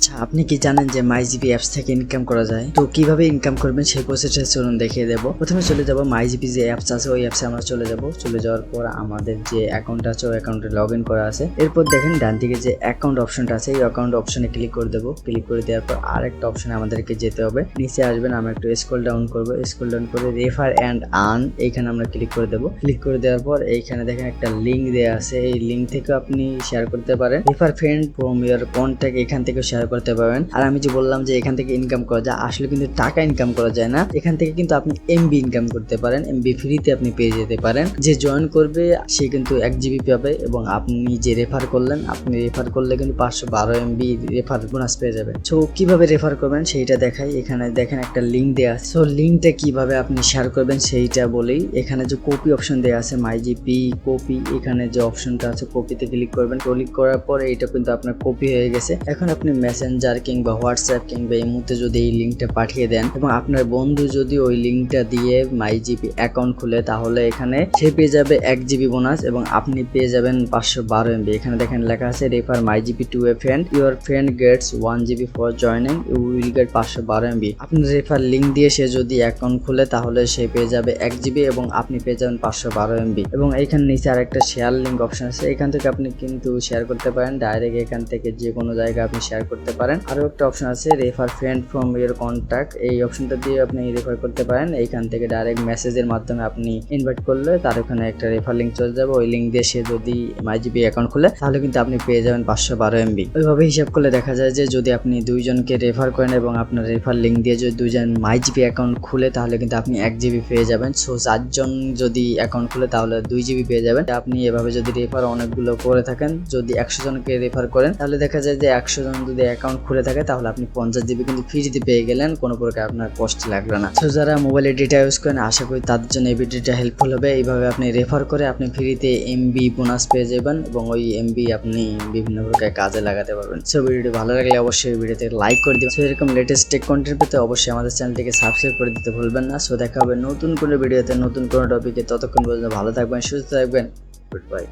আচ্ছা আপনি কি জানেন যে মাইজিপি অ্যাপস থেকে ইনকাম করা যায়? তো কীভাবে ইনকাম করবেন সেই প্রসেসটা চলুন দেখিয়ে দেবো। প্রথমে চলে যাব মাইজিপি যে অ্যাপস আছে, ওই অ্যাপসে আমরা চলে যাব। চলে যাওয়ার পর আমাদের যে অ্যাকাউন্ট আছে, ওই অ্যাকাউন্টে লগ ইন করা আছে। এরপর দেখেন ডান দিকে যে অ্যাকাউন্ট অপশনটা আছে, এই অ্যাকাউন্ট অপশনে ক্লিক করে দেবো। ক্লিক করে দেওয়ার পর আরেকটা অপশনে আমাদেরকে যেতে হবে। নিচে আসবেন, আমরা একটু স্ক্রল ডাউন করব। স্ক্রল ডাউন করে রেফার অ্যান্ড আর্ন এইখানে আমরা ক্লিক করে দেবো। ক্লিক করে দেওয়ার পর এইখানে দেখেন একটা লিঙ্ক দেওয়া আছে। এই লিঙ্ক থেকে আপনি শেয়ার করতে পারেন। Refer friend from your contact এখান থেকে শেয়ার করতে পারবেন। আর আমি যে বললাম যে এখান থেকে ইনকাম করা যায়, আসলে কিন্তু টাকা ইনকাম করা যায় না। এখান থেকে কিন্তু আপনি এমবি ইনকাম করতে পারেন। এমবি ফ্রিতে আপনি পেয়ে যেতে পারেন। যে জয়েন করবে, সে কিন্তু এক জিবি পাবে এবং আপনি যে রেফার করলেন, আপনি রেফার করলে কিন্তু পাঁচশো বারো এমবি রেফার বোনাস পেয়ে যাবেন। সো কীভাবে রেফার করবেন সেইটা দেখাই। এখানে দেখেন একটা লিঙ্ক দেওয়া আছে। সো লিঙ্কটা কীভাবে আপনি শেয়ার করবেন সেইটা বলেই এখানে যে কপি অপশন দেওয়া আছে মাইজিপি কপি এখানে যে অপশনটা আছে কপিতে ক্লিক করবেন। ক্লিক করার পরে এটা কিন্তু আপনার কপি হয়ে গেছে। এখন আপনি মেসেঞ্জার কিংবা হোয়াটসঅ্যাপ কিংবা এই মুহূর্তে যদি এই লিঙ্কটা পাঠিয়ে দেন এবং আপনার বন্ধু যদি ওই লিঙ্কটা দিয়ে মাইজিপি অ্যাকাউন্ট খুলে, তাহলে এখানে সে পেয়ে যাবে এক জিবি বোনাস এবং আপনি পেয়ে যাবেন পাঁচশো বারো এমবি এখানে দেখেন লেখা আছে refer MyGP to a friend your friend gets one GB for joining you will get পাঁচশো বারো এমবি আপনার রেফার লিঙ্ক দিয়ে সে যদি অ্যাকাউন্ট খুলে, তাহলে সে পেয়ে যাবে এক জিবি এবং আপনি পেয়ে যাবেন পাঁচশো বারো এমবি এবং এইখানে নিচে আরেকটা শেয়ার লিঙ্ক অপশন আছে। এখান থেকে আপনি কিন্তু শেয়ার করতে পারেন। ডাইরেক্ট এখান থেকে যে কোনো জায়গায় আপনি শেয়ার করতে পারেন। আরও একটা অপশন আছে refer friend from your contact এই অপশনটা দিয়ে আপনি রেফার করতে পারেন। এইখান থেকে ডাইরেক্ট মেসেজের মাধ্যমে আপনি ইনভাইট করলে তার ওখানে একটা রেফার লিঙ্ক চলে যাবে। ওই লিঙ্ক দিয়ে সে যদি মাইজিপি অ্যাকাউন্ট খুলে, তাহলে কিন্তু আপনি পেয়ে যাবেন পাঁচশো বারো এমবি ওইভাবে হিসাব করলে দেখা যায় যে যদি আপনি দুইজনকে রেফার করেন এবং আপনার রেফার লিঙ্ক দিয়ে যদি দুইজন মাইজিপি অ্যাকাউন্ট খুলে, তাহলে কিন্তু আপনি এক জিবি পেয়ে যাবেন। সো চারজন যদি অ্যাকাউন্ট খুলে, তাহলে দুই জিবি পেয়ে যাবেন। আপনি এভাবে যদি রেফার অনেকগুলো করে থাকেন, যদি একশো জনকে রেফার করেন, তাহলে দেখা যায় যে একশো জন যদি অ্যাকাউন্ট খুলে থাকে, তাহলে আপনি পঞ্চাশ জিবি কিন্তু ফ্রিতে পেয়ে গেলেন, কোনো প্রকার আপনার কষ্ট লাগবে না। তো যারা মোবাইলে ডেটা ইউজ করেন, আশা করি তাদের জন্য এই ভিডিওটা হেল্পফুল হবে। এইভাবে আপনি রেফার করে আপনি ফ্রিতে এমবি বোনাস পেয়ে যাবেন এবং ওই এমবি আপনি বিভিন্ন প্রকার কাজে লাগাতে পারবেন। সো ভিডিওটি ভালো লাগলে অবশ্যই ভিডিওতে লাইক করে দিবেন। সো এরকম লেটেস্ট টেক কন্টেন্ট পেতে অবশ্যই আমাদের চ্যানেলটিকে সাবস্ক্রাইব করে দিতে ভুলবেন না। সো দেখা হবে নতুন কোনো ভিডিওতে নতুন কোনো টপিকে ততক্ষণ পর্যন্ত ভালো থাকবেন, সুস্থ থাকবেন। Good bye